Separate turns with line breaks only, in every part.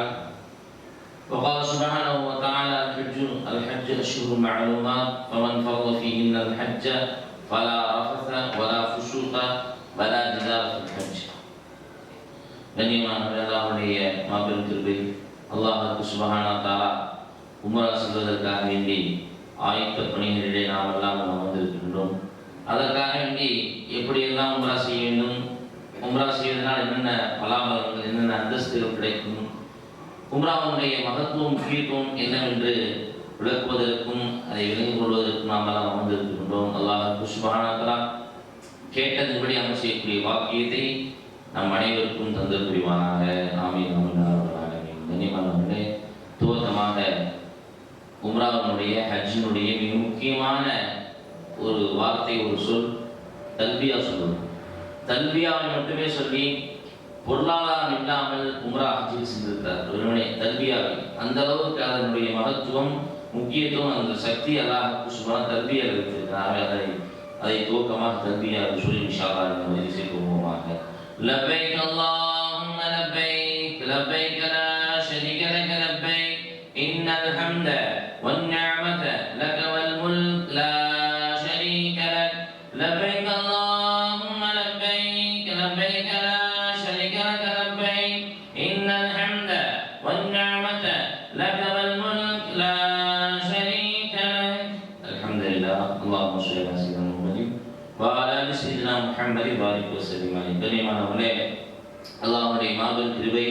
بعد وقال سبحانه وتعالى الحج الحج أشهر معلومات فمن فرض فيهن الحج فلا رفث ولا فسوق ولا جدال في الحج கண்ணியமான அல்லாஹுடைய மாபெரும் கிருபை அல்லாஹுக்கு சுபஹானா தாலா உம்ரா செல்வதற்காக வேண்டி ஆயத்த பணிகளிலே நாம் எல்லாம் அமர்ந்திருக்கின்றோம் அதற்காக வேண்டி எப்படியெல்லாம் உம்ரா செய்ய வேண்டும் உம்ரா செய்வதனால் என்னென்ன பலாபலங்கள் என்னென்ன அந்தஸ்துகள் கிடைக்கும் உம்ராவுடைய மகத்துவம் முக்கியத்துவம் என்னவென்று விளக்குவதற்கும் அதை விளங்கிக் கொள்வதற்கும் நாம் எல்லாம் அமர்ந்திருக்கின்றோம் அல்லாஹ் சுபஹானா கேட்டதின்படி அமல் செய்யக்கூடிய வாக்கியத்தை நம் அனைவருக்கும் தந்து புரிவானாக ஆமீன். ஆமீன் கண்ணியமானவர்களே துவக்கமாக உம்ராவினுடைய ஹஜ்ஜினுடைய மிக முக்கியமான ஒரு வார்த்தை ஒரு சொல் தல்பியா சொல்லுவோம் தல்பியாவை மட்டுமே சொல்லி பொருளாதாரம் இல்லாமல் உம்ரா ஹஜ்ஜில் சென்றிருக்கிறார். ஒருவனே தல்பியாவில் அந்த அளவுக்கு அதனுடைய மகத்துவம் முக்கியத்துவம் அந்த சக்தி அல்லாஹ் சுமான தல்பியாவில் இருக்கிறார்கள் அதை அதை துவக்கமாக தல்பியாவில் சொல்லி விஷாலாக பதிவு செய்வோமாக லபைக் அல்லாஹ் الحمد لله اللهم صل على سيدنا محمد وعلى آل سيدنا محمد بارك وسلم عليه கண்ணியமானவர்களே அல்லாஹ்வுடைய மாபெரும் கிருபை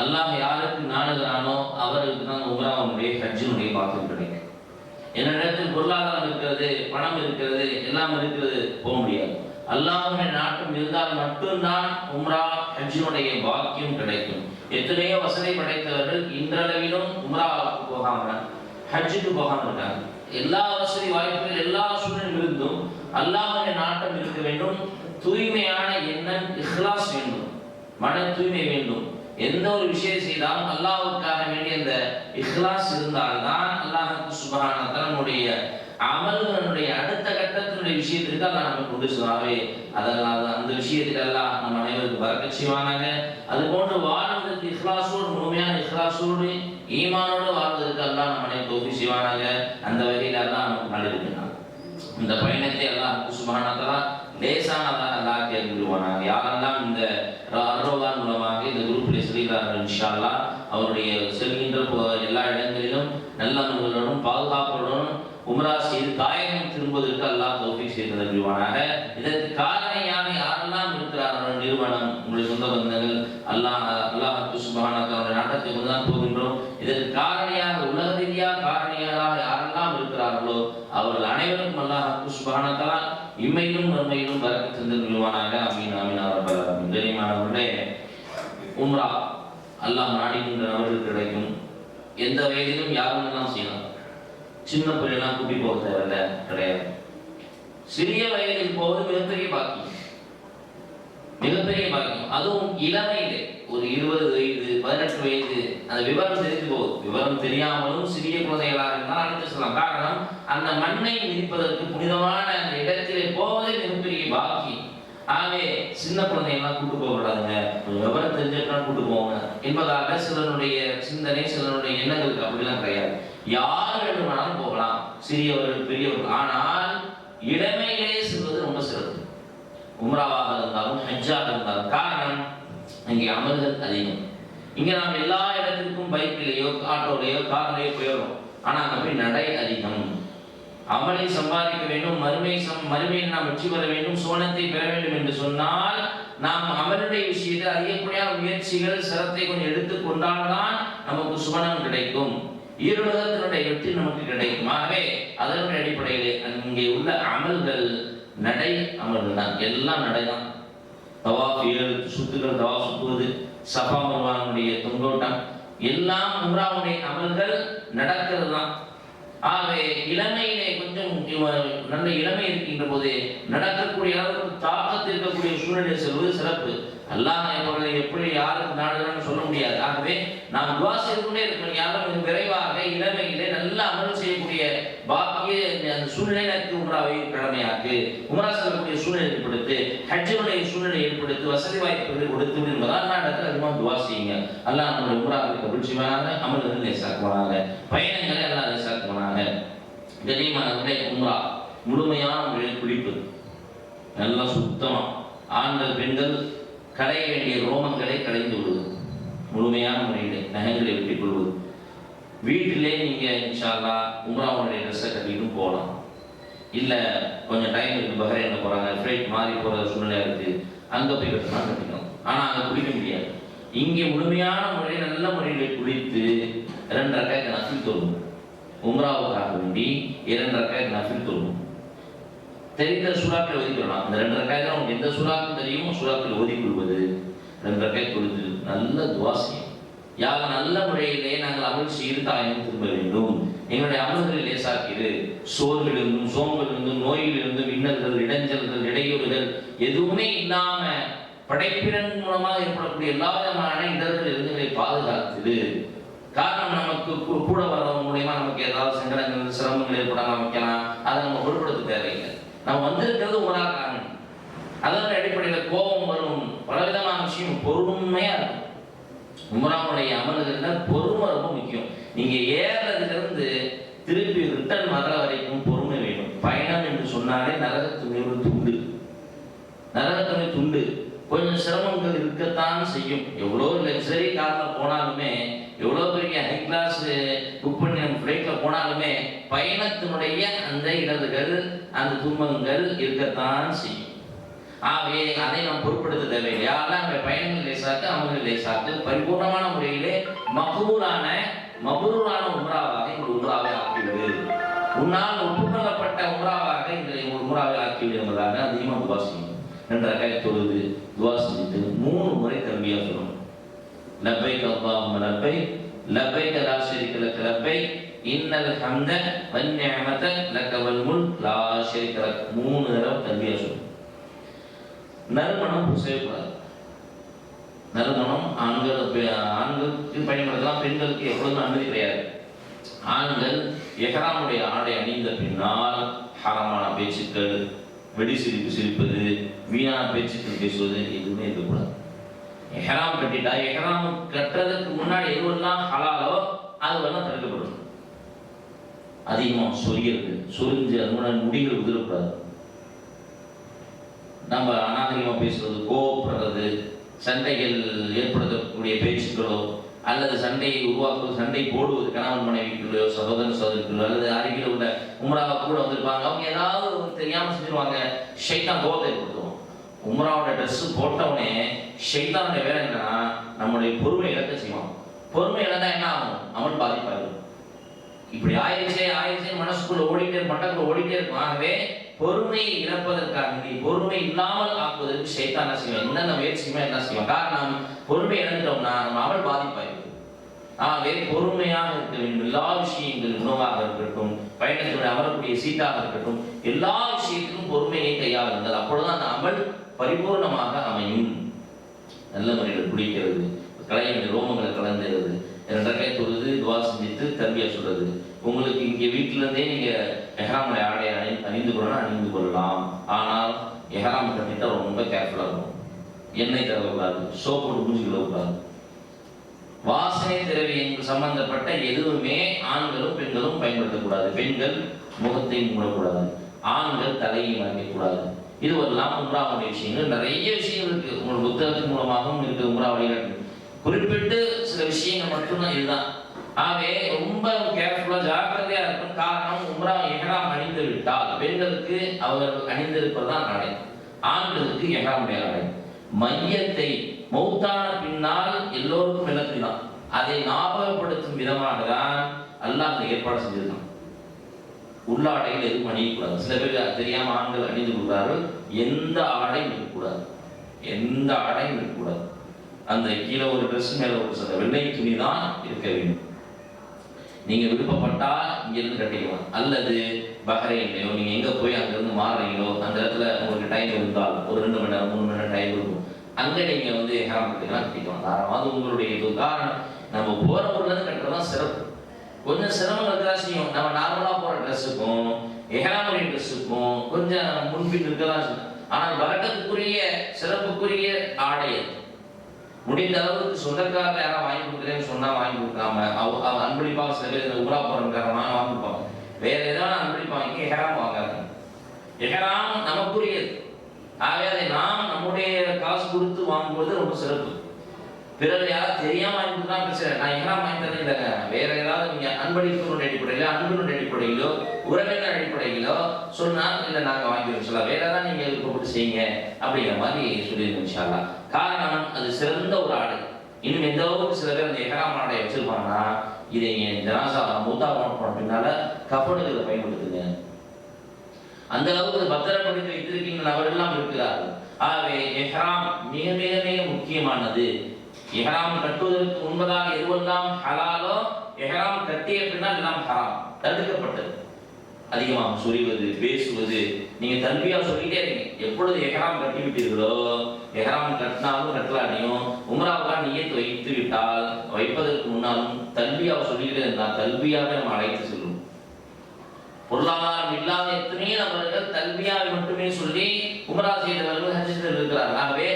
அல்லாஹ் யாருக்கு நாடுகிறானோ அவருக்கு தான் உம்ராவுடைய ஹஜ்ஜினுடைய பாக்கியம் கிடைக்கும் என்னிடத்தில் பொருளாதாரம் இருக்கிறது பணம் இருக்கிறது எல்லாம் இருக்கிறது போக முடியாது அல்லாஹ்வுடைய நாட்டம் இருந்தால் மட்டும்தான் உம்ரா ஹஜ்ஜினுடைய பாக்கியம் கிடைக்கும் எத்தனையோ வசதி படைத்தவர்கள் இன்றளவிலும் உம்ராவுக்கு போகாம ஹஜ்ஜுக்கு போகாம இருக்காங்க எல்லா வசதி வாய்ப்புகள் எல்லா சூழலும் இருந்தும் நாட்டம் இருக்க வேண்டும். தூய்மையான எண்ணம் இஹ்லாஸ் வேண்டும். மன தூய்மை வேண்டும். எந்த ஒரு விஷயம் செய்தாலும் அல்லாவுக்காக வேண்டிய அந்த இஹ்லாஸ் இருந்தால்தான் அல்லாஹுக்கு சுபகான தன்னுடைய அமல்களுடைய அடுத்த கட்டத்தினுடைய விஷயத்திற்கு அல்லா நமக்கு கொண்டு சொன்னாவே அதெல்லாம் அந்த விஷயத்தில் எல்லாம் நம்ம அனைவருக்கு வரக்க செய்வானாங்க அது போன்று வாழ்வதற்கு இஹ்லாஸோடு முழுமையான இஹ்லாஸோடு ஈமானோடு வாழ்வதற்கு எல்லாம் நம்ம அனைவருக்கு உதவி செய்வானாங்க. அந்த வகையில் எல்லாம் நமக்கு நடிருக்கிறான் இந்த பயணத்தை எல்லாம் சுபஹானத்தலா லேசானதான் எல்லாம் தேர்ந்தெடுவானாங்க யாரெல்லாம் இந்த அரோகான் மூலமாக இந்த குரூப்பில் சொல்கிறார்கள் இன்ஷா அவருடைய செல்கின்ற போ- எல்லா இடங்களிலும் நல்லவர்களுடன் பாதுகாப்புடனும் உம்ரா செய்து தாயகம் திரும்புவதற்கு அல்லாஹ் தௌஃபீக் செய்து தருவானாக இதற்கு காரணியாக யாரெல்லாம் இருக்கிறார்கள்? நிறுவனம் உங்களுடைய சொந்த பந்தங்கள் அல்லாஹ் அல்லாஹ் சுபஹானத்தலா நாட்டத்தை கொண்டு தான் போகின்றோம். இதற்கு காரணியாக உலக ரீதியாக காரணியாக யாரெல்லாம் இருக்கிறார்களோ அவர்கள் அனைவரும் அல்லாஹ் சுபஹானத்தலா இம்மையிலும் மறுமையிலும் வரக்கு தந்து விழுவானாக அமீன் அமீன் அவர்கள் கனிமானவர்களே உம்ரா அல்லாஹ் நாடுகின்ற நபர்கள் கிடைக்கும். எந்த வயதிலும் யாரும் தான் செய்யலாம். சின்ன பிள்ளைலாம் கூட்டி போக தேவையில்ல கிடையாது. சிறிய வயதில் போவது மிகப்பெரிய பாக்கியம். மிகப்பெரிய பாக்கியம். அதுவும் இளமையிலே. ஒரு இருபது வயது பதினெட்டு வயது அந்த விவரம் தெரிந்து போகுது. விவரம் தெரியாமலும் சிறிய குழந்தைகளாக இருந்தால் அழைத்து சொல்லலாம். காரணம் அந்த மண்ணை மிதிப்பதற்கு புனிதமான அந்த இடத்திலே போவதே மிகப்பெரிய பாக்கியம். ஆகவே சின்ன குழந்தைகள்லாம் கூட்டு போக கூடாதுங்க விவரம் தெரிஞ்சுக்கலாம் கூட்டு போவாங்க என்பதாக சிலருடைய சிந்தனை சிலருடைய எண்ணங்களுக்கு அப்படிலாம் கிடையாது. யார் வேண்டுமானாலும் போகலாம். சிறியவர்கள் பெரியவர்கள். ஆனால் இளமையிலே செல்வது ரொம்ப சிறப்பு. உம்ராவாக இருந்தாலும் ஹஜ்ஜாக இருந்தாலும் காரணம் இங்கே அமல்கள் அதிகம். இங்கே நாம் எல்லா இடத்திற்கும் பைக்கிலேயோ ஆட்டோலையோ கார்லேயோ போயிடுறோம். ஆனால் அங்கே போய் நடை அதிகம். அமலை சம்பாதிக்க வேண்டும் மறுமை சம் மறுமையில் நாம் வெற்றி பெற வேண்டும் சோனத்தை பெற வேண்டும் என்று சொன்னால் நாம் அமலுடைய விஷயத்தில் அதிகப்படியான முயற்சிகள் சிரத்தை கொஞ்சம் எடுத்துக்கொண்டால் தான் நமக்கு சுவனம் கிடைக்கும். ஈரோதத்தினுடைய வெற்றி நமக்கு கிடைக்கும்? ஆகவே அதனுடைய அடிப்படையிலே அங்கே உள்ள அமல்கள் நடை அமல்கள் தான் எல்லாம் நடை தான் தவாஃப் ஏழு சுத்துகள் தவா சுத்துவது சஃபா மர்வானுடைய தொங்கோட்டம். எல்லாம் உம்ராவுடைய அமல்கள் நடக்கிறது தான் ஆகவே இளமையிலே கொஞ்சம் நல்ல இளமை இருக்கின்ற போது நடக்கக்கூடிய அளவுக்கு தாக்கத்தில் இருக்கக்கூடிய சூழ்நிலை செல்வது சிறப்பு. அல்லாஹ் எப்படி யாருக்கு நாடுகிறான்னு சொல்ல முடியாது. ஆகவே நாம் துவா செய்து கொண்டே இருக்கணும். யாரும் மிக விரைவாக இளமையிலே நல்ல அமல் செய்யக்கூடிய பாக்கிய அந்த சூழ்நிலை எனக்கு உம்ராவை கடமையாக்கு. உமரா செல்லக்கூடிய சூழ்நிலை ஏற்படுத்து ஹஜ்ஜனுடைய சூழ்நிலை ஏற்படுத்தி வசதி வாய்ப்புகளை கொடுத்து என்பதால் நான் இடத்துல அதிகமாக துவா செய்யுங்க. அல்லாஹ் நம்முடைய உம்ராவை கபுல் செய்வாங்க அமல்கள் லேசாக்குவாங்க பயணங்களை எல்லாம் லேசாக்குவாங்க கண்ணியமானவர்களே உம்ரா முழுமையான முறையில் குளிப்பது நல்லா சுத்தமா ஆண்கள் பெண்கள் களைய வேண்டிய ரோமங்களை களைந்து விடுவது முழுமையான முறையில் நகைகளை வெட்டிக் கொள்வது. வீட்டிலே நீங்கள் இன்ஷால்லா உம்ராவுடைய ட்ரெஸ்ஸை கட்டிக்கிட்டும் போகலாம் இல்லை கொஞ்சம் டைம் இருக்கு பஹ்ரைனில் போகிறாங்க ஃப்ளைட் மாறி போகிற சூழ்நிலை இருக்குது அங்கே போய் கட்டினா கட்டிக்கணும் ஆனால் அங்கே குளிக்க முடியாது. இங்கே முழுமையான முறையில் நல்ல முறையில் குளித்து இரண்டு ரக்காய்க்கு நஃபில் தொழும் உம்ராவுக்காக வேண்டி இரண்டு ரக்காய்க்கு நஃபில் தொழும் தெரிந்த சுறாக்கள் ஒதுக்கிடலாம் அந்த ரெண்டு ரக்காய்க்கு உங்களுக்கு எந்த சுறாக்கும் தெரியுமோ சுறாக்கள் ஒதுக்கிவிடுவது ரெண்டு ரக்காய் கொடுத்து நல்ல துவாசியம் யாக நல்ல முறையிலே நாங்கள் அமல் செய்து தாயம் திரும்ப வேண்டும். எங்களுடைய அமல்களை லேசாக்கிடு சோர்விலிருந்தும் சோம்பிலிருந்தும் நோயிலிருந்தும் இன்னல்கள் இடைஞ்சல்கள் இடையூறுகள் எதுவுமே இல்லாம படைப்பினன் மூலமாக ஏற்படக்கூடிய எல்லா விதமான இடர்கள் இருந்துகளை பாதுகாத்துது. காரணம் நமக்கு கூட வர்றவங்க மூலியமா நமக்கு ஏதாவது சங்கடங்கள் சிரமங்கள் ஏற்படாம வைக்கலாம் அதை நம்ம பொருட்படுத்த தேவையில்லை. நம்ம வந்திருக்கிறது ஒரு காரணம். அதன் அடிப்படையில் கோபம் வரும். பலவிதமான விஷயம் பொறுமையா இருக்கும். உமராவுடைய அமல்கள்ல பொறுமை ரொம்ப முக்கியம். நீங்க ஏறதுல இருந்து திருப்பி ரிட்டர்ன் வர வரைக்கும் பொறுமை வேணும். பயணம் என்று சொன்னாலே நரகத்துணை ஒரு துண்டு. நரகத்துணை துண்டு. கொஞ்சம் சிரமங்கள் இருக்கத்தான் செய்யும். எவ்வளோ லக்ஸரி காரில் போனாலுமே எவ்வளோ பெரிய ஹை கிளாஸ் புக் பண்ணி நம்ம ஃப்ளைட்டில் போனாலுமே பயணத்தினுடைய அந்த இடர்கள் அந்த துன்பங்கள் இருக்கத்தான் செய்யும். ஆகவே அதை நாம் பொருட்படுத்த தேவையில்லை யாரெல்லாம் நம்முடைய பயணங்கள் லேசாக்கு அமல்கள் லேசாக்கு பரிபூர்ணமான முறையிலே மகூரான மபூரான உம்ராவாக இந்த உம்ராவை ஆக்கிவிடு உன்னால் ஒப்புக்கொள்ளப்பட்ட உம்ராவாக இந்த உம்ராவை ஆக்கிவிடு என்பதாக அதிகமாக துவா செய்யும் என்ற கை தொழுது துவா செஞ்சுட்டு மூணு முறை தம்பியா சொல்லணும். லப்பை அல்லாஹும்ம லப்பை லப்பை லா ஷரீக லக இன்னல் ஹம்த வன் லக்கவல் முல் வல் மூணு தடவை தம்பியா சொல்லணும். நறுமணம் செய்யக்கூடாது. நறுமணம் ஆண்கள் ஆண்களுக்கு பயன்படுத்தலாம் பெண்களுக்கு எப்பொழுதும் அனுமதி கிடையாது. ஆண்கள் எஹராமுடைய ஆடை அணிந்த பின்னால் ஹரமான பேச்சுக்கள் வெடி சிரிப்பு சிரிப்பது வீணான பேச்சுக்கள் பேசுவது எதுவுமே இருக்கக்கூடாது. எஹராம் கட்டிட்டா எஹராம் கட்டுறதுக்கு முன்னாடி எதுவெல்லாம் ஹலாலோ அதுவெல்லாம் தடுக்கப்படும். அதிகமாக சொரிகிறது சொரிஞ்சு அது முன்னாடி முடிகள் உதிரக்கூடாது. நம்ம அநாகரிகமாக பேசுறது கோவப்படுறது சண்டைகள் ஏற்படுத்தக்கூடிய பேச்சுக்களோ அல்லது சண்டையை உருவாக்குவது சண்டை போடுவது கணவன் மனைவிக்குள்ளோ சகோதரன் சகோதரிக்குள்ளோ அல்லது அருகில் உள்ள உமராவை கூட வந்திருப்பாங்க. அவங்க ஏதாவது தெரியாமல் செஞ்சிருவாங்க. ஷைத்தான் கோபத்தை ஏற்படுத்துவோம் உமராவோட ட்ரெஸ் போட்டவுடனே ஷைத்தானுடைய வேலை என்னன்னா நம்முடைய பொறுமை இழக்க செய்வான். பொறுமை இழந்தா என்ன ஆகும்? அவன் பாதிப்பாரு இப்படி ஆயிடுச்சே ஆயிடுச்சே மனசுக்குள்ள ஓடிட்டே மண்டக்குள்ள ஓடிட்டே இருக்கும் ஆகவே பொறுமையை இழப்பதற்காக நீ பொறுமை இல்லாமல் ஆக்குவதற்கு சைத்தான் என்ன செய்வேன்? என்னென்ன முயற்சியுமே என்ன செய்வோம் காரணம் பொறுமை இழந்துட்டோம்னா நம்ம அவள் பாதிப்பாயிருக்கும் ஆகவே பொறுமையாக இருக்க வேண்டும். எல்லா விஷயங்களும் உணவாக இருக்கட்டும் பயணத்தில் அமரக்கூடிய சீட்டாக இருக்கட்டும் எல்லா விஷயத்திலும் பொறுமையை கையாளுங்கள் அப்பொழுதுதான் அந்த அமல் பரிபூர்ணமாக அமையும். நல்ல முறையில் குடிக்கிறது கலைஞர்கள் ரோமங்களை கலந்துறது ரெண்டரை தொழுது துவா செஞ்சுட்டு தர்பியா சொல்றது. உங்களுக்கு இங்கே வீட்டிலேருந்தே இருந்தே நீங்க எஹராமுடைய ஆடையை அணி அணிந்து கொள்ளணும் அணிந்து கொள்ளலாம். ஆனால் எஹராம் கட்டிட்டா ரொம்ப கேர்ஃபுல்லாக இருக்கும் எண்ணெய் தரக்கூடாது சோப் போட்டு மூஞ்சி வாசனை திரவியங்கள் சம்பந்தப்பட்ட எதுவுமே ஆண்களும் பெண்களும் பயன்படுத்தக்கூடாது. பெண்கள் முகத்தை மூடக்கூடாது. ஆண்கள் தலையை மறைக்கக்கூடாது. இதுவெல்லாம் உம்ராவுடைய விஷயங்கள். நிறைய விஷயங்கள் இருக்கு. உங்களோட புத்தகத்தின் மூலமாகவும் இருக்கு. உம்ரா வழிகாட்டு குறிப்பிட்டு சில விஷயங்கள் மட்டும்தான் இதுதான். ஆகவே ரொம்ப கேர்ஃபுல்லா ஜாக்கிரதையா இருக்கும் காரணம் உம்ரா எஹராம் அணிந்து விட்டால் பெண்களுக்கு அவர்கள் அணிந்திருப்பதுதான் நடை ஆண்களுக்கு எஹராமுடைய நடை மையத்தை மௌத்தான பின்னால் எல்லோருக்கும் இலக்கு தான் அதை ஞாபகப்படுத்தும் விதமாக தான் அல்லாஹ் அந்த ஏற்பாடு செஞ்சிருக்கான். உள்ளாடையில் எதுவும் அணியக்கூடாது. சில பேர் தெரியாமல் ஆண்கள் அணிந்து கொள்கிறார்கள் எந்த ஆடையும் இருக்கக்கூடாது. எந்த ஆடையும் இருக்கக்கூடாது. அந்த கீழே ஒரு ட்ரெஸ் மேலே ஒரு சில வெள்ளை துணி தான் இருக்க வேண்டும். நீங்க விருப்பப்பட்டா இங்கேருந்து கட்டிக்கலாம். அல்லது பஹ்ரைன்லையோ நீங்க எங்க போய் அங்க இருந்து மாறுறீங்களோ அந்த இடத்துல உங்களுக்கு டைம் இருந்தால் ஒரு ரெண்டு மணி நேரம் மூணு மணி நேரம் டைம் இருக்கும். அங்கே நீங்கள் வந்து ஹேரம் கட்டிக்கலாம் கட்டிக்கலாம். தாராளமாக அது உங்களுடைய இது காரணம் நம்ம போகிற ஊர்லேருந்து கட்டுறது தான் சிறப்பு. கொஞ்சம் சிரமம் இருக்கா செய்யும் நம்ம நார்மலாக போகிற ட்ரெஸ்ஸுக்கும் எஹராமுடைய ட்ரெஸ்ஸுக்கும் கொஞ்சம் முன்பின் இருக்கதான் செய்யும் ஆனால் வரக்கத்துக்குரிய சிறப்புக்குரிய ஆடை அது. முடிந்த அளவுக்கு சொந்தக்காரர் யாராவது வாங்கி கொடுக்குறேன்னு சொன்னால் வாங்கி கொடுக்காம அவ அவ அன்பளிப்பாக சில பேர் இந்த உமரா போறதுக்காரனா வாங்கி கொடுப்பாங்க. வேற ஏதாவது வாங்கி எஹராம் வாங்காது எஹராம் நமக்குரியது. ஆகவே அதை நாம் நம்முடைய காசு கொடுத்து வாங்கும்போது ரொம்ப சிறப்பு. பிறர் யாராவது தெரியாம வாங்கி கொடுத்தா பிரச்சனை நான் எஹராம் வாங்கி தரேன் இல்லைங்க. வேற ஏதாவது நீங்க அன்பளிப்பினுடைய அடிப்படையிலோ அன்பினுடைய அடிப்படையிலோ உறவினர் அடிப்படையிலோ சொன்னா இல்லை நாங்கள் வாங்கி சொல்லலாம் வேற ஏதாவது போட்டு செய்யுங்க அப்படிங்கிற மாதிரி சொல்லியிருக்கோம் இன்ஷால்லா காரணம் அது சிறந்த ஒரு ஆடை. இன்னும் எந்த அளவுக்கு சில பேர் அந்த எகராம் ஆடையை வச்சிருப்பாங்கன்னா இதை என் ஜனாசா மூத்தா போன பின்னால கப்பனுக்கு இதை பயன்படுத்துங்க. அந்த அளவுக்கு அது பத்திரப்படுத்தி வைத்திருக்கின்ற நபரெல்லாம் இருக்கிறார்கள். ஆகவே எஹ்ராம் மிக மிக மிக முக்கியமானது. எஹ்ராம் கட்டுவதற்கு முன்பதாக எதுவெல்லாம் ஹலாலோ எஹ்ராம் கட்டிய பின்னால் எல்லாம் ஹராம் தடுக்கப்பட்டது. அதிகமாக சொல்லுவது பேசுவது. நீங்கள் தன்பியா சொல்லிட்டே இருக்கீங்க எப்பொழுது எகராம் கட்டி விட்டீர்களோ எகராம் கட்டினாலும் கட்டலாட்டியும் உம்ராவுக்காக நீயத்து வைத்து விட்டால் வைப்பதற்கு முன்னாலும் தல்பியாவை சொல்லிக்கிட்டே இருந்தால் தல்வியாக நம்ம அழைத்து செல்லும். பொருளாதாரம் இல்லாத எத்தனையோ நபர்கள் தல்வியாக மட்டுமே சொல்லி உமரா செய்தவர்கள் ஹஜ்ஜில் இருக்கிறார் ஆகவே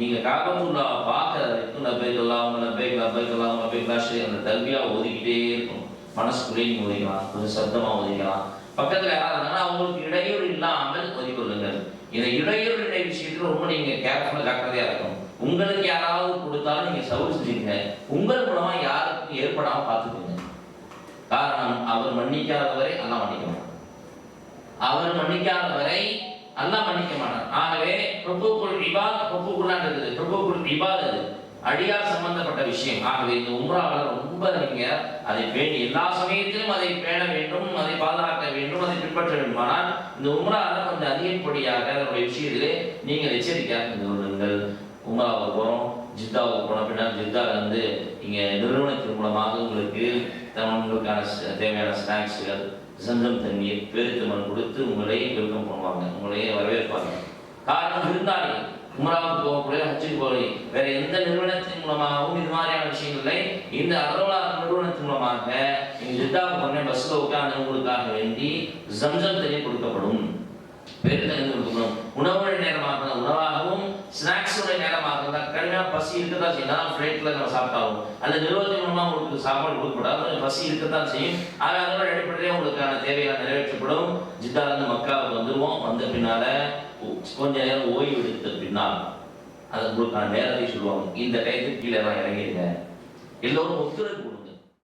நீங்கள் காபத்துல்லா பார்க்கிற வரைக்கும் லபைக் அல்லாஹ் நபைக்கலாம் லபைக் அல்லாஹ் அந்த தல்வியாக ஓதிக்கிட்டே இருக்கும் மனசு நீங்க ஓதிக்கலாம் கொஞ்சம் சத்தமாக ஓதிக்கலாம் பக்கத்தில் யாராவது இருந்தாங்கன்னா அவங்களுக்கு இடையூறு இல்லாமல் ஓதிக்கொள்ளுங்கள் இந்த இடையூறு இல்லை விஷயத்தில் ரொம்ப நீங்க கேர்ஃபுல்லாக ஜாக்கிரதையாக இருக்கணும். உங்களுக்கு யாராவது கொடுத்தாலும் நீங்க சவுல் செஞ்சுங்க உங்கள் மூலமா யாருக்கும் ஏற்படாமல் பார்த்துக்கோங்க. காரணம் அவர் மன்னிக்காதவரை அல்லாஹ் மன்னிக்க மாட்டார் அவர் மன்னிக்காதவரை அல்லாஹ் மன்னிக்க மாட்டான். ஆகவே பிரபுக்குள் இபாத் பிரபுக்குள்ளான் இருக்குது பிரபுக்குள் இபாத் அது. அடியார் சம்பந்தப்பட்ட விஷயம். ஆகவே இந்த உம்ராவில் ரொம்ப நீங்க அதை பேணி எல்லா சமயத்திலும் அதை பேண வேண்டும் அதை பாதுகாக்க வேண்டும் அதை பின்பற்ற வேண்டும். ஆனால் இந்த உம்ராவில் கொஞ்சம் அதிகப்படியாக அதனுடைய விஷயத்திலே நீங்கள் எச்சரிக்கையாக இருந்து கொள்ளுங்கள் உம்ராவுக்கு போகிறோம் ஜித்தாவுக்கு போன பின்னால் ஜித்தாவில் வந்து இங்கே நிறுவனத்தின் மூலமாக உங்களுக்கு உங்களுக்கான தேவையான ஸ்நாக்ஸுகள் சந்தம் தண்ணீர் பெருத்தமன் கொடுத்து உங்களை வெல்கம் பண்ணுவாங்க. உங்களையே வரவேற்பாங்க. காரணம் விருந்தாளிகள். உமராவுக்கு போகக்கூடிய ஹஜ்ஜுக்கு போய் வேற எந்த நிறுவனத்தின் மூலமாகவும் இது மாதிரியான விஷயங்களை இந்த அரோலா நிறுவனத்தின் மூலமாக நீங்க ஜித்தாவுக்கு பண்ண பஸ்ல உட்கார்ந்து உங்களுக்காக வேண்டி ஜம்சம் தண்ணி கொடுக்கப்படும். பெருந்தண்ணீர் கொடுக்கணும் உணவு நேரமாக உணவாகவும் ஸ்நாக்ஸோட நேரமாக பசி இருக்கத்தான் செய்யும். தான் ஃப்ளைட்டில் நம்ம சாப்பிட்டாலும். அந்த நிறுவனத்தின் மூலமாக உங்களுக்கு சாப்பாடு கொடுக்கப்படாது பசி இருக்கத்தான் செய்யும். ஆக அதோட அடிப்படையிலே உங்களுக்கான தேவையான நிறைவேற்றப்படும். ஜித்தாலேருந்து மக்காவுக்கு வந்துடுவோம் வந்த பின்னால கொஞ்ச நேரம் ஓய்வு எடுத்த பின்னால் அது உங்களுக்கான நேரத்தை சொல்லுவாங்க. இந்த டயத்துக்கு கீழே தான் இறங்கிடுங்க எல்லோரும் ஒத்துழைப்பு